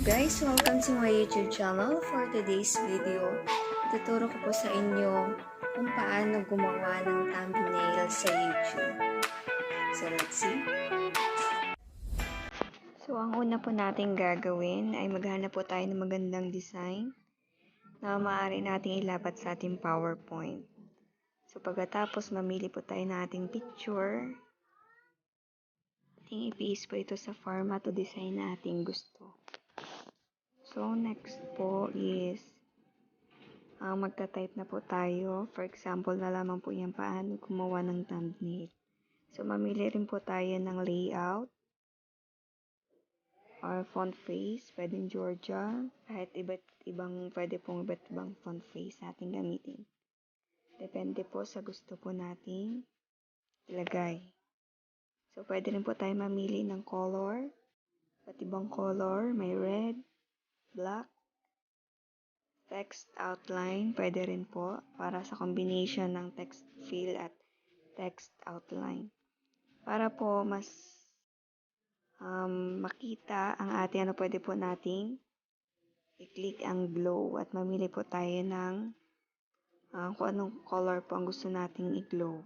guys! Welcome to my YouTube channel. For today's video, tuturo ko po sa inyo kung paano gumawa ng thumbnail sa YouTube. So, let's see. So, ang una po natin gagawin ay maghanap po tayo ng magandang design na maaari nating ilapat sa ating PowerPoint. So, pagkatapos mamili po tayo ng ating picture, ating i-paste po ito sa format o design na ating gusto. So, next po is uh, magta-type na po tayo. For example, nalaman po yan paano gumawa ng thumbnail. So, mamili rin po tayo ng layout or font face. Pwedeng Georgia. Kahit iba't ibang, pwede pong iba't ibang font face natin gamitin. Depende po sa gusto po nating ilagay. So, pwede rin po tayo mamili ng color. Iba't ibang color. May red, black, text outline, pwede rin po para sa combination ng text fill at text outline. Para po mas um, makita ang ating ano pwede po nating i-click ang glow at mamili po tayo ng uh, kung anong color po ang gusto nating i-glow.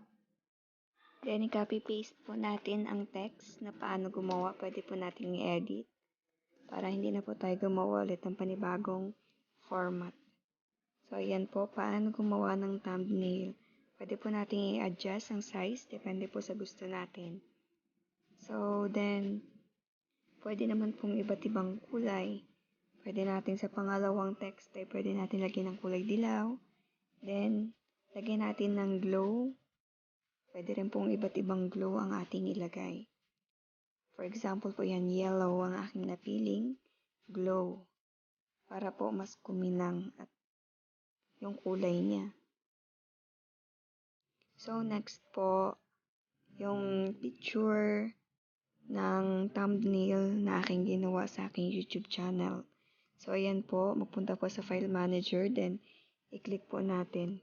Then, i-copy-paste po natin ang text na paano gumawa. Pwede po nating i-edit para hindi na po tayo gumawa ulit ng panibagong format. So, ayan po, paano gumawa ng thumbnail. Pwede po natin i-adjust ang size, depende po sa gusto natin. So, then, pwede naman pong iba't ibang kulay. Pwede natin sa pangalawang text ay pwede natin lagyan ng kulay dilaw. Then, lagyan natin ng glow. Pwede rin pong iba't ibang glow ang ating ilagay. For example po yan, yellow ang aking napiling, glow. Para po mas kuminang at yung kulay niya. So, next po, yung picture ng thumbnail na aking ginawa sa aking YouTube channel. So, ayan po, magpunta po sa File Manager, then i-click po natin.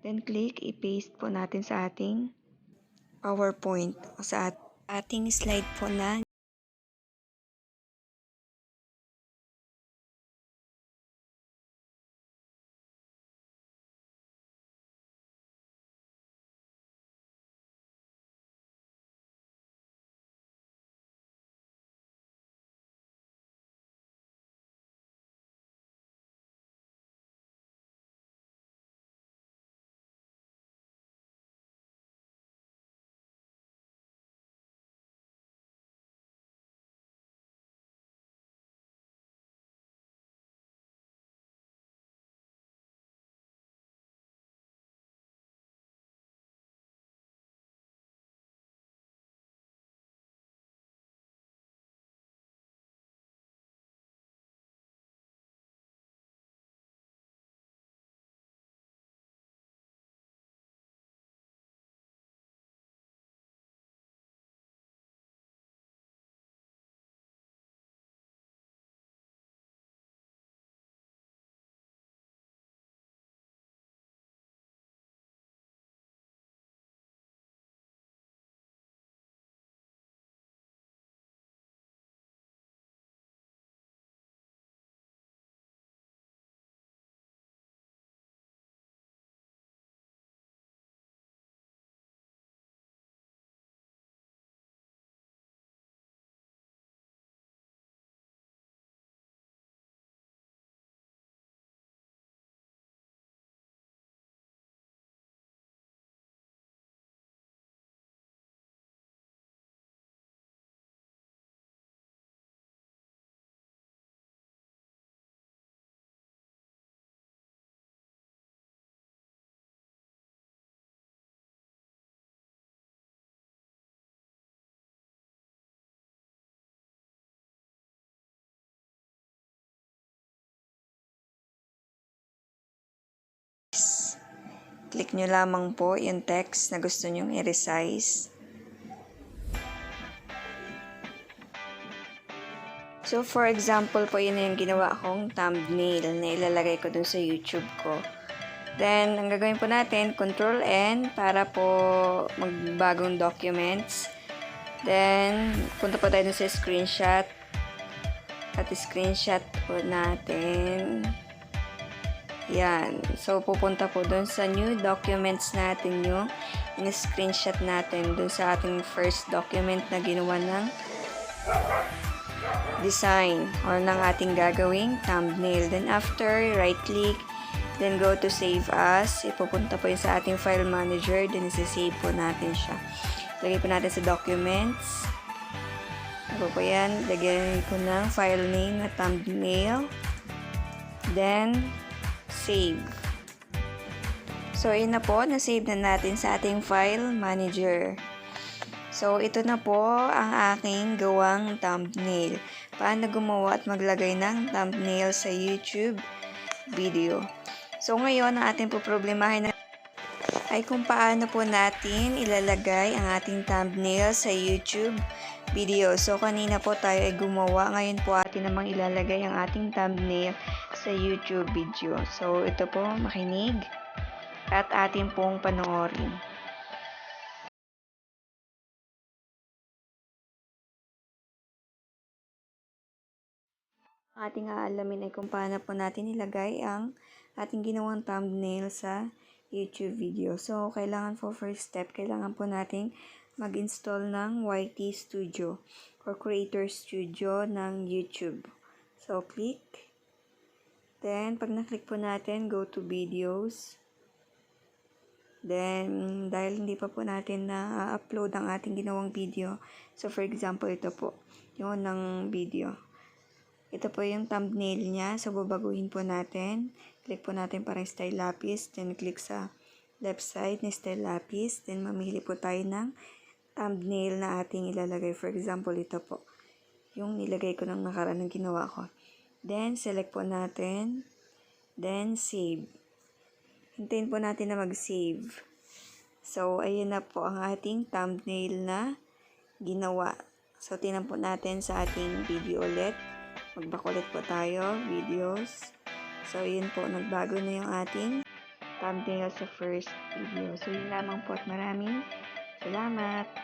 Then, click, i-paste po natin sa ating PowerPoint o sa at ating slide po na click nyo lamang po yung text na gusto nyong i-resize. So, for example po, yun yung ginawa kong thumbnail na ilalagay ko dun sa YouTube ko. Then, ang gagawin po natin, Control N para po magbagong documents. Then, punta po tayo sa screenshot. at screenshot po natin. Yan. So, pupunta po dun sa new documents natin yung in-screenshot natin dun sa ating first document na ginawa ng design or ng ating gagawing thumbnail. Then after, right click, then go to save as. Ipupunta po yun sa ating file manager. Then isa-save po natin siya. Lagay po natin sa documents. Ako po yan. Lagyan ko ng file name na thumbnail. Then, save. So, yun na po. Na-save na natin sa ating file manager. So, ito na po ang aking gawang thumbnail. Paano gumawa at maglagay ng thumbnail sa YouTube video. So, ngayon, ang ating po problemahin na ay kung paano po natin ilalagay ang ating thumbnail sa YouTube video. So, kanina po tayo ay gumawa. Ngayon po atin namang ilalagay ang ating thumbnail sa YouTube video. So, ito po, makinig at atin pong panoorin. ating aalamin ay kung paano po natin ilagay ang ating ginawang thumbnail sa YouTube video. So, kailangan po first step, kailangan po nating mag-install ng YT Studio or Creator Studio ng YouTube. So, click. Then, pag na-click po natin, go to videos. Then, dahil hindi pa po natin na-upload ang ating ginawang video, so for example, ito po, yun ng video. Ito po yung thumbnail niya. So, babaguhin po natin. Click po natin para style lapis. Then, click sa left side ni style lapis. Then, mamili po tayo ng thumbnail na ating ilalagay. For example, ito po. Yung nilagay ko ng nakaraan ng ginawa ko. Then, select po natin. Then, save. Hintayin po natin na mag-save. So, ayun na po ang ating thumbnail na ginawa. So, tinan po natin sa ating video ulit. Magbakulit po tayo, videos. So, yun po, nagbago na yung ating thumbnail sa first video. So, yun lamang po at maraming salamat.